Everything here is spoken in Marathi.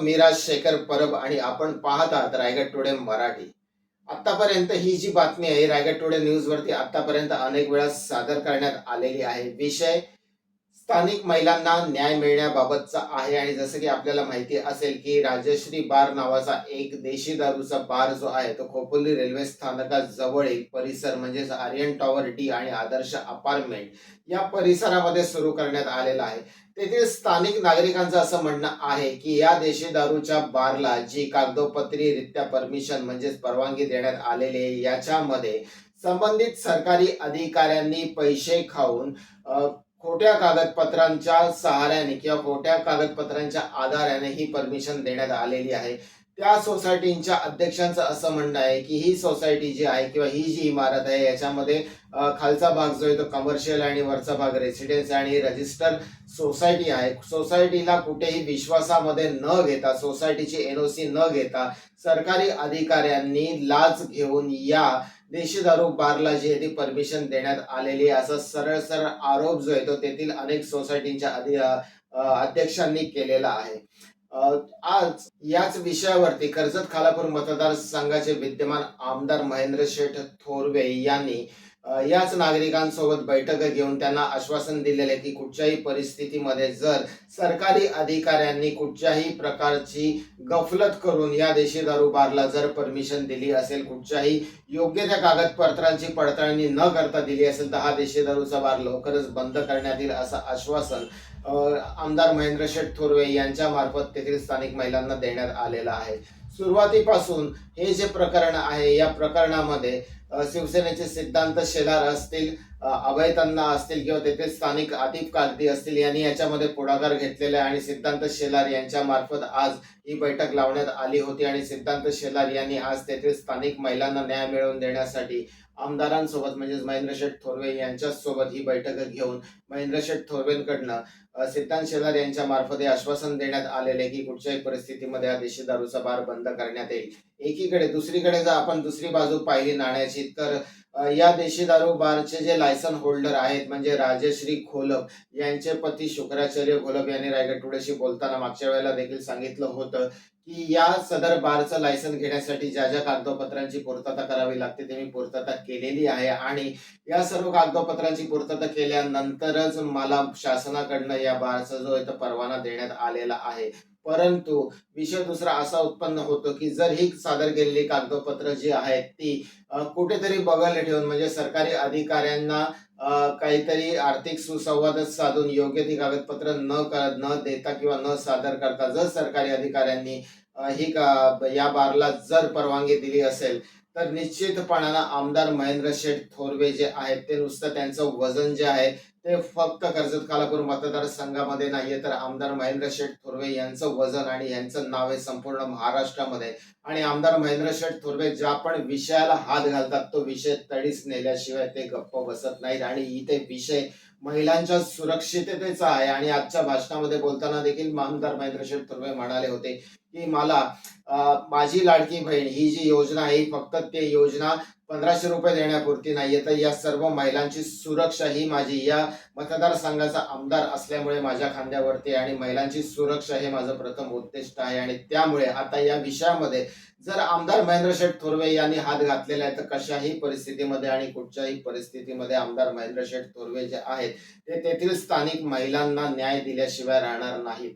मी शेखर परब आणि आपण पाहत आहात रायगड टुडे मराठी. आतापर्यंत ही जी बातमी आहे रायगड टुडे न्यूज वरती आतापर्यंत अनेक वेळा सादर करण्यात आलेली आहे. विषय स्थानिक महिलांना न्याय मिळण्याबाबतचा आहे आणि जसं की आपल्याला माहिती असेल की राजश्री बार नावाचा एक देशी दारूचा बार जो आहे तो खोपोली रेल्वे स्थानकाजवळील परिसर म्हणजेच आर्यन टॉवर डी आणि आदर्श अपार्टमेंट या परिसरामध्ये सुरू करण्यात आलेला आहे. तेथील स्थानिक नागरिकांचं असं म्हणणं आहे की या देशी दारूच्या बारला जी कागदोपत्रीरित्या परमिशन म्हणजेच परवानगी देण्यात आलेली आहे याच्यामध्ये संबंधित सरकारी अधिकाऱ्यांनी पैसे खाऊन खोट्या कागदपत्रांच्या सहाऱ्याने किंवा खोट्या कागदपत्रांच्या आधाराने ही परमिशन देण्यात आलेली आहे. त्या सोसायटींच्या अध्यक्षांचं असं म्हणणं आहे की ही सोसायटी जी आहे किंवा ही जी इमारत आहे याच्यामध्ये खालचा भाग जो आहे तो कमर्शियल आणि वरचा भाग रेसिडेन्स आणि रजिस्टर सोसायटी आहे. सोसायटीला कुठेही विश्वासामध्ये न घेता सोसायटीची एनओसी न घेता सरकारी अधिकाऱ्यांनी लाच घेऊन या देशी दारू बारला जी आहे ती परमिशन देण्यात आलेली असा सरळ सरळ आरोप जो आहे तो तेथील अनेक सोसायटींच्या अधि अध्यक्षांनी केलेला आहे. आज याच विषयावरती कर्जत खालापूर मतदारसंघाचे विद्यमान आमदार महेंद्र शेठ थोरवे यांनी याच नागरिकांसोबत बैठक घेऊन त्यांना आश्वासन दिलेले की कुठच्याही परिस्थितीमध्ये जर सरकारी अधिकाऱ्यांनी कुठच्याही प्रकारची गफलत करून या देशी दारू बारला जर परमिशन दिली असेल कुठच्याही योग्य त्या कागदपत्रांची पडताळणी न करता दिली असेल तर हा देशी दारूचा बार लवकरच बंद करण्यात येईल असं आश्वासन आमदार महेंद्र शेठ थोरवे यांच्या मार्फत तेथील स्थानिक महिलांना देण्यात आलेलं आहे. सुरुवातीपासून हे जे प्रकरण आहे या प्रकरणामध्ये शिवसेनेचे सिद्धांत शेलार असतील अभयतांना अभय तन्ना असतील किंवा तेथे स्थानिक आतिफ कागदी असतील यांनी याच्यामध्ये पुढाकार घेतलेला आहे. आणि सिद्धांत शेलार यांच्या मार्फत आज ही बैठक लावण्यात आली होती. आणि सिद्धांत शेलार यांनी आज तेथील स्थानिक महिलांना न्याय मिळवून देण्यासाठी आमदारांसोबत म्हणजेच महेंद्र शेठ थोरवे यांच्यासोबत ही बैठक घेऊन महेंद्र शेठ थोरवेंकडनं सिद्धांत शेलार यांच्या मार्फत हे आश्वासन देण्यात आलेले की कुठच्याही परिस्थितीमध्ये हा देशी दारूचा बार बंद करण्यात येईल. एकीकडे दुसरीकडे जर आपण दुसरी बाजू पाहिली नाण्याची तर या देशी दारू बारचे जे लायसन होल्डर आहेत म्हणजे राजश्री खोलप यांचे पती शुक्राचार्य घोलप यांनी रायगड टुडेशी बोलताना मागच्या वेळेला देखील सांगितलं होतं की या सदर बारचं लायसन घेण्यासाठी ज्या ज्या कागदपत्रांची पूर्तता करावी लागते ते मी पूर्तता केलेली आहे. आणि या सर्व कागदपत्रांची पूर्तता केल्यानंतरच मला शासनाकडनं या बारचा जो आहे तो परवाना देण्यात आलेला आहे. परंतु विषय दुसरा असा उत्पन्न होतो की जर ही सादर केलेली कागदपत्र जी आहेत ती कुठेतरी बघायला ठेवून म्हणजे सरकारी अधिकाऱ्यांना काहीतरी आर्थिक सुसंवाद साधून योग्य ती कागदपत्र न कर न देता किंवा न सादर करता जर सरकारी अधिकाऱ्यांनी ही का या बारला जर परवानगी दिली असेल तर निश्चितपणानं आमदार महेंद्र शेठ थोरवे जे आहेत ते नुसतं त्यांचं वजन जे आहे ते फक्त कर्जत कालापूर मतदारसंघामध्ये नाहीये तर आमदार महेंद्र शेठ थोरवे यांचं वजन आणि यांचं नाव आहे संपूर्ण महाराष्ट्रामध्ये. आणि आमदार महेंद्र शेठ थोरवे ज्या पण विषयाला हात घालतात तो विषय तडीच नेल्याशिवाय ते गप्प बसत नाहीत. आणि इथे विषय महिलांच्या सुरक्षिततेचा आहे. आणि आजच्या भाषणामध्ये बोलताना देखील आमदार महेंद्र शेठ थोरवे म्हणाले होते की मला माझी लाडकी बहीण ही जी योजना आहे फक्त ते योजना पंधराशे रुपये देण्यापुरती नाहीये. तर या सर्व महिलांची सुरक्षा ही माझी या मतदारसंघाचा आमदार असल्यामुळे माझ्या खांद्यावरती आणि महिलांची सुरक्षा हे माझं प्रथम उद्दिष्ट आहे. आणि त्यामुळे आता या विषयामध्ये जर आमदार महेंद्र शेठ थोरवे यांनी हात घातलेला आहे तर कशाही परिस्थितीमध्ये आणि कुठच्याही परिस्थितीमध्ये आमदार महेंद्र शेठ थोरवे जे आहेत ते तेथील स्थानिक महिलांना न्याय दिल्याशिवाय राहणार नाहीत.